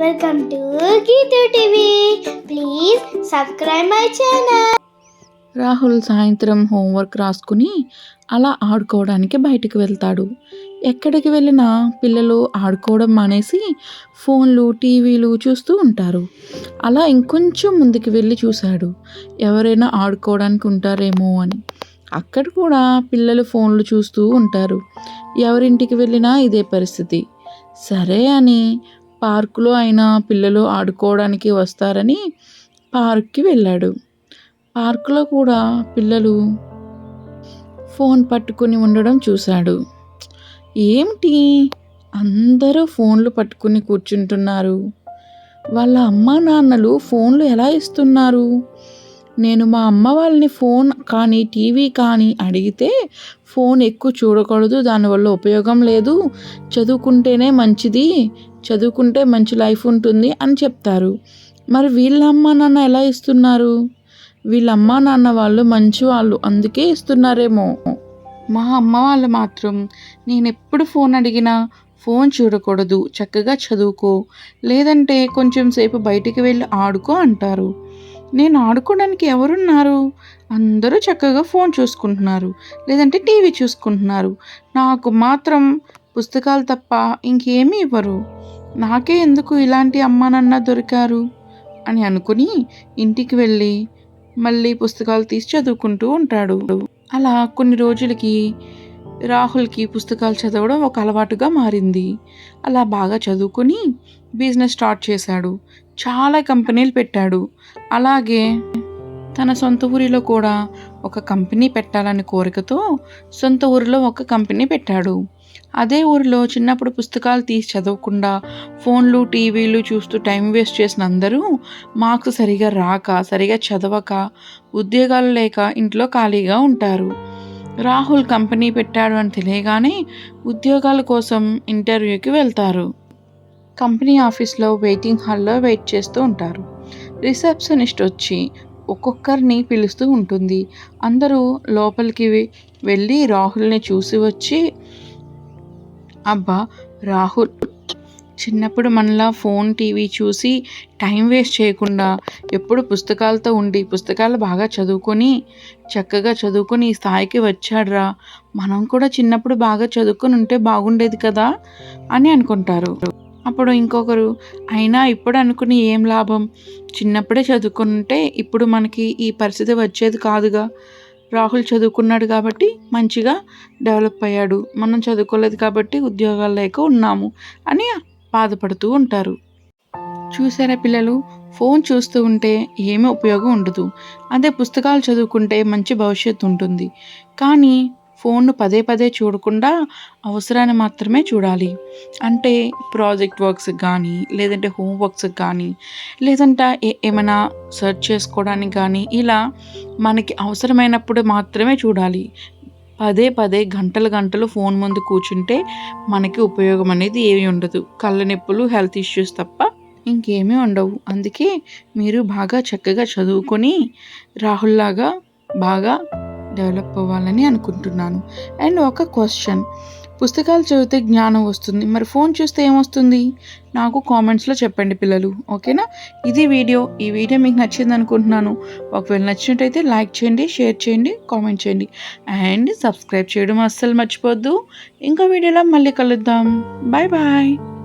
Welcome to Geetu TV please subscribe my channel Rahul సాయంత్రం homework రాసుకుని అలా ఆడుకోవడానికి బయటకు వెళ్తాడు. ఎక్కడికి వెళ్ళినా పిల్లలు ఆడుకోవడం మానేసి ఫోన్లు టీవీలు చూస్తూ ఉంటారు. అలా ఇంకొంచెం ముందుకు వెళ్ళి చూశాడు. ఎవరైనా ఆడుకోవడానికి ఉంటారేమో అని. అక్కడ కూడా పిల్లలు ఫోన్లు చూస్తూ ఉంటారు. ఎవరింటికి వెళ్ళినా ఇదే పరిస్థితి. సరే అని పార్కులో అయినా పిల్లలు ఆడుకోవడానికి వస్తారని పార్క్కి వెళ్ళాడు. పార్కులో కూడా పిల్లలు ఫోన్ పట్టుకుని ఉండడం చూశాడు. ఏమిటి? అందరూ ఫోన్లు పట్టుకుని కూర్చుంటున్నారు. వాళ్ళ అమ్మా నాన్నలు ఫోన్లు ఎలా ఇస్తున్నారు? నేను మా అమ్మ వాళ్ళని ఫోన్ కానీ టీవీ కానీ అడిగితే ఫోన్ ఎక్కువ చూడకూడదు దానివల్ల ఉపయోగం లేదు. చదువుకుంటేనే మంచిది చదువుకుంటే మంచి లైఫ్ ఉంటుంది అని చెప్తారు. మరి వీళ్ళ అమ్మ నాన్న ఎలా ఇస్తున్నారు? వీళ్ళ అమ్మ నాన్న వాళ్ళు మంచి వాళ్ళు అందుకే ఇస్తున్నారేమో. మా అమ్మ వాళ్ళు మాత్రం నేను ఎప్పుడు ఫోన్ అడిగినా ఫోన్ చూడకూడదు చక్కగా చదువుకో లేదంటే కొంచెం సేపు బయటికి వెళ్ళి ఆడుకో అంటారు. నేను ఆడుకోవడానికి ఎవరున్నారు? అందరూ చక్కగా ఫోన్ చూసుకుంటున్నారు. లేదంటే టీవీ చూసుకుంటున్నారు. నాకు మాత్రం పుస్తకాలు తప్ప ఇంకేమీ ఇవ్వరు. నాకే ఎందుకు ఇలాంటి అమ్మానన్న దొరికారు? అని అనుకుని ఇంటికి వెళ్ళి మళ్ళీ పుస్తకాలు తీసి చదువుకుంటూ ఉంటాడు. అలా కొన్ని రోజులకి రాహుల్కి పుస్తకాలు చదవడం ఒక అలవాటుగా మారింది. అలా బాగా చదువుకొని బిజినెస్ స్టార్ట్ చేశాడు. చాలా కంపెనీలు పెట్టాడు. అలాగే తన సొంత ఊరిలో కూడా ఒక కంపెనీ పెట్టాలని కోరికతో సొంత ఊరిలో ఒక కంపెనీ పెట్టాడు. అదే ఊరిలో చిన్నప్పుడు పుస్తకాలు తీసి చదవకుండా ఫోన్లు టీవీలు చూస్తూ టైం వేస్ట్ చేసిన అందరూ మార్క్స్ సరిగా రాక సరిగా చదవక ఉద్యోగాలు లేక ఇంట్లో ఖాళీగా ఉంటారు. రాహుల్ కంపెనీ పెట్టాడు అని తెలియగానే ఉద్యోగాల కోసం ఇంటర్వ్యూకి వెళ్తారు. కంపెనీ ఆఫీస్లో వెయిటింగ్ హాల్లో వెయిట్ చేస్తూ ఉంటారు. రిసెప్షనిస్ట్ వచ్చి ఒక్కొక్కరిని పిలుస్తూ ఉంటుంది. అందరూ లోపలికి వెళ్ళి రాహుల్ని చూసి వచ్చి అబ్బా రాహుల్ చిన్నప్పుడు మనలా ఫోన్ టీవీ చూసి టైం వేస్ట్ చేయకుండా ఎప్పుడు పుస్తకాలతో ఉండి పుస్తకాలు బాగా చదువుకొని చక్కగా చదువుకొని ఈ స్థాయికి వచ్చాడ్రా? మనం కూడా చిన్నప్పుడు బాగా చదువుకొని ఉంటే బాగుండేది కదా? అని అనుకుంటారు. అప్పుడు ఇంకొకరు అయినా ఇప్పుడు అనుకుని ఏం లాభం? చిన్నప్పుడే చదువుకుంటే ఇప్పుడు మనకి ఈ పరిస్థితి వచ్చేది కాదుగా. రాహుల్ చదువుకున్నాడు కాబట్టి మంచిగా డెవలప్ అయ్యాడు. మనం చదువుకోలేదు కాబట్టి ఉద్యోగాలు లేక ఉన్నాము అని బాధపడుతూ ఉంటారు. చూసారా పిల్లలు? ఫోన్ చూస్తూ ఉంటే ఏమీ ఉపయోగం ఉండదు. అదే పుస్తకాలు చదువుకుంటే మంచి భవిష్యత్తు ఉంటుంది. కానీ ఫోన్ను పదే పదే చూడకుండా అవసరాన్ని మాత్రమే చూడాలి. అంటే ప్రాజెక్ట్ వర్క్స్ కానీ లేదంటే హోంవర్క్స్ కానీ లేదంటే ఏమైనా సెర్చ్ చేసుకోవడానికి కానీ ఇలా మనకి అవసరమైనప్పుడు మాత్రమే చూడాలి. పదే పదే గంటలు గంటలు ఫోన్ ముందు కూర్చుంటే మనకి ఉపయోగం అనేది ఏమీ ఉండదు. కళ్ళ నొప్పులు హెల్త్ ఇష్యూస్ తప్ప ఇంకేమీ ఉండవు. అందుకే మీరు బాగా చక్కగా చదువుకొని రాహుల్లాగా బాగా డెవలప్ అవ్వాలని అనుకుంటున్నాను. అండ్ ఒక క్వశ్చన్. పుస్తకాలు చదివితే జ్ఞానం వస్తుంది. మరి ఫోన్ చూస్తే ఏమొస్తుంది? నాకు కామెంట్స్లో చెప్పండి పిల్లలు. ఓకేనా? ఇది వీడియో. ఈ వీడియో మీకు నచ్చింది అనుకుంటున్నాను. ఒకవేళ నచ్చినట్టయితే లైక్ చేయండి షేర్ చేయండి కామెంట్ చేయండి. అండ్ సబ్స్క్రైబ్ చేయడం అస్సలు మర్చిపోద్దు. ఇంకో వీడియోలో మళ్ళీ కలుద్దాం. Bye bye.